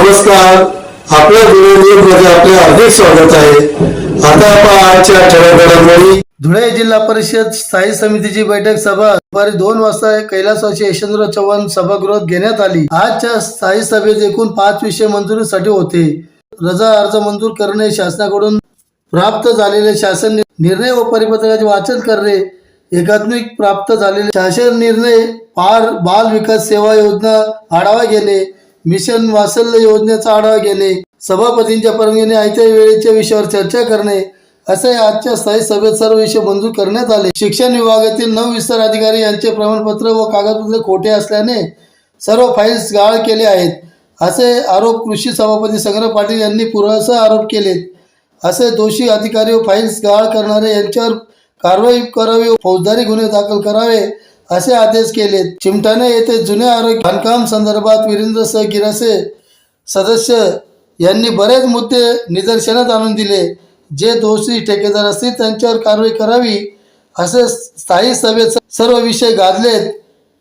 नमस्कार. आपल्या न्यूजमध्ये आपले हार्दिक स्वागत आहे. आता आपण आजच्या घडामोडी धुळे जिल्हा परिषद स्थायी समितीची बैठक सभा दुपारी दोन वाजता कैलासवासी यशवंतराव चव्हाण सभागृहात घेण्यात आली. आजच्या स्थायी सभेत एकूण पाच विषय मंजुरीसाठी होते. रजा अर्ज मंजूर करणे शासनाकडून प्राप्त झालेले शासन निर्णय व परिपत्रकाचे वाचन करणे एकात्मिक प्राप्त झालेले शासन निर्णय पार बाल विकास सेवा योजना आढावा घेणे मिशन वासल्य योजनेचा आढावा घेणे सभापतींच्या परवानगीने आयत्या वेळेच्या विषयावर चर्चा करणे असे आजच्या स्थायी सभेत सर्व विषय मंजूर करण्यात आले. शिक्षण विभागातील नऊ विस्तार अधिकारी यांचे प्रमाणपत्र व कागदपत्र खोटे असल्याने सर्व फाईल्स गाळ केले आहेत. असे आरोप कृषी सभापती संग्रह पाटील यांनी पुरासा आरोप केले असे दोषी अधिकारी व फाईल्स गाळ करणारे यांच्यावर कारवाई करावी फौजदारी गुन्हे दाखल करावे असे आदेश केलेत. चिमटाने येथे जुन्या आरोग्य बांधकाम संदर्भात वीरेंद्र स गिरासे सदस्य यांनी बरेच मुद्दे निदर्शनात आणून दिले. जे दोषी ठेकेदार असतील त्यांच्यावर कारवाई करावी असे स्थायी सभेत सर्व विषय गाजलेत.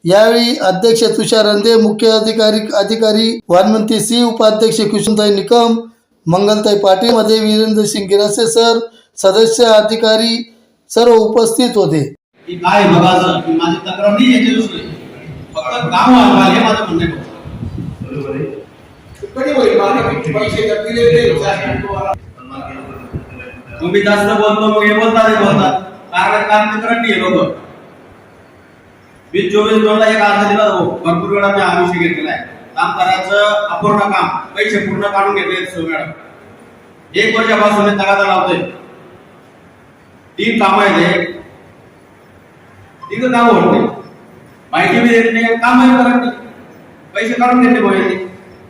यावेळी अध्यक्ष तुषार रंदे मुख्य अधिकारी अधिकारी वानमंती सी. उपाध्यक्ष कृष्णताई निकम मंगलताई पाटील मध्ये वीरेंद्र सिंग गिरासे सर सदस्य अधिकारी सर्व उपस्थित होते. की काय बघायचं की माझी तक्रार नाही याची दुसरी फक्त काम व्हायला हे माझं म्हणणं आहे कधी होईल मागे पैसे जर दिले ते तुम्ही जास्त बोलतो मग हे बोलता नाही बोलतात कारण काम तक्रार नाही लोक वीस चोवीस दोनला एक अर्ज दिला हो भरपूर वेळा मी हा विषय घेतलेला आहे. काम करायचं अपूर्ण काम. पैसे पूर्ण काढून घेतले सो मॅडम. एक वर्षापासून हे तगादा लावतोय. तीन काम आहे ते तिथं काम होत नाही माहिती बी देत नाही काम करत नाही. पैसे काढून घेतले भाऊ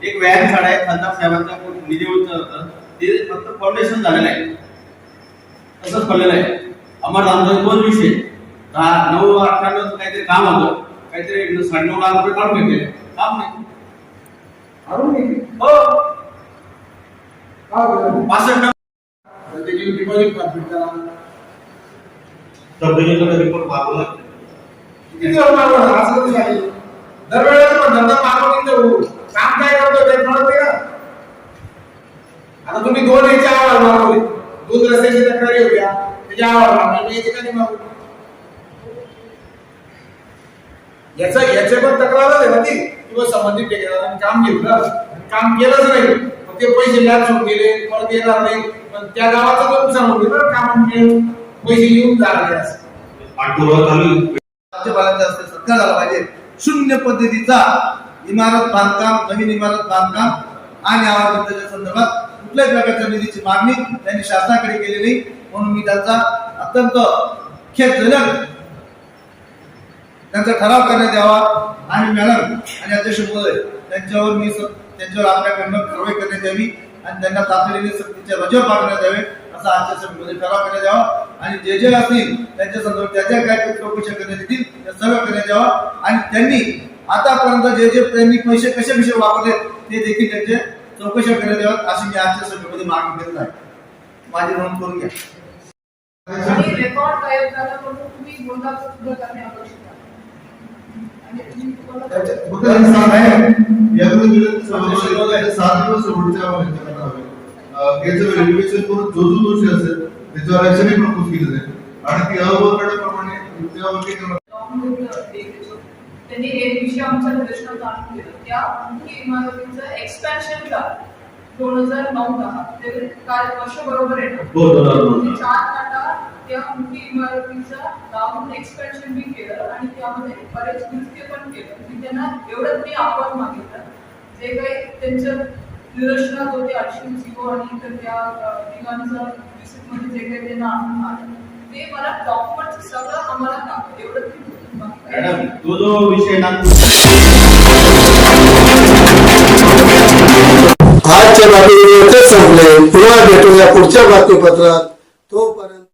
एक व्यायाम शाळा आहे खासदार साहेबांचा निधी होतं. ते फक्त फाउंडेशन झालेलं आहे. तसंच पडलेलं आहे. अमरधामचा दोन विषय दहा नऊ अठ्ठ्याण्णव काहीतरी काम होतं. काहीतरी साडेनऊ लाख रुपये काढून घेतले. काम नाही. आणून घे. हो. का बरं? पासष्ट तर त्याची डिपॉझिट कंप्लीट करा रिपोर्ट मागवला किती दिवस मागवणार? असं कधी झाली? दरवेळेस पण धंदा मागवून देऊ काम काय करतो ते कळत का? आता तुम्ही दोन याचे आवाज मागवले. दूध रस्त्याची तक्रारी होत्या. त्याचे अहवाल मागवले. याचे कधी मागवले याचा याचे पण तक्रारच आहे ना ती. किंवा संबंधित ठेकेदारांनी काम घेतलं. आणि काम केलंच नाही. मग ते पैसे लॅब होऊन गेले. परत येणार नाही. पण त्या गावाचं पण नुकसान होते ना काम पैसे येऊन जाणार असं. पाठपुरावा चालू सत्कार झाला पाहिजे. शून्य पद्धतीचा इमारत बांधकाम नवीन इमारत बांधकाम आणि आवाज संदर्भात कुठल्याच प्रकारच्या निधीची मागणी त्यांनी शासनाकडे केलेली म्हणून मी त्यांचा अत्यंत खेदजनक त्यांचा ठराव करण्यात यावा. आणि मॅडम आणि अध्यक्ष महोदय त्यांच्यावर मी त्यांच्यावर आपल्याकडनं कारवाई करण्यात यावी आणि त्यांना तातडीने सक्तीच्या रजेवर पाठवण्यात यावे असा अध्यक्ष ठराव करण्यात यावा. आणि जे जे असतील त्यांच्या संदर्भात ज्या ज्या काय चौकशा करण्यात येतील त्या सर्व करण्यात यावा. आणि त्यांनी आतापर्यंत जे जे त्यांनी पैसे कसे कसे वापरले ते देखील त्यांचे चौकशा करण्यात याव्यात अशी मी आजच्या सभेमध्ये मागणी करत आहे. माझी नोंद करून घ्या. आणि रेकॉर्ड तयार झाला म्हणून तुम्ही सुद्धा करणे अपेक्षित आहे. सात दिवस करून जो जो दोषी असेल त्याच्यावर ऍक्शनही प्रपोज केली जाईल आणि ती द्यायचं. त्यांनी एक विषय आमच्या निदर्शनात आणून दिला त्या मुख्य इमारतीचं एक्सपॅन्शनला दोन हजार नऊ दहा ते काय वर्ष बरोबर आहे ना? हो, चार टाटा त्या मुख्य इमारतीचं लावून एक्सपेन्शन बी केलं आणि त्यामध्ये बरेच कृत्य पण केलं. मी त्यांना एवढंच मी आपण मागितलं. जे काही त्यांच्या निदर्शनात होते अश्विन सिगो आणि इतर त्या ठिकाणचं विसिटमध्ये जे काही त्यांना आणून आलं ते मला डॉक्युमेंट सगळं आम्हाला दाखव मागितलं. मॅडम तो जो विषय ना आजच्या बातमीचे संपले पुन्हा भेटूया पुढच्या बातमीपत्रात. तोपर्यंत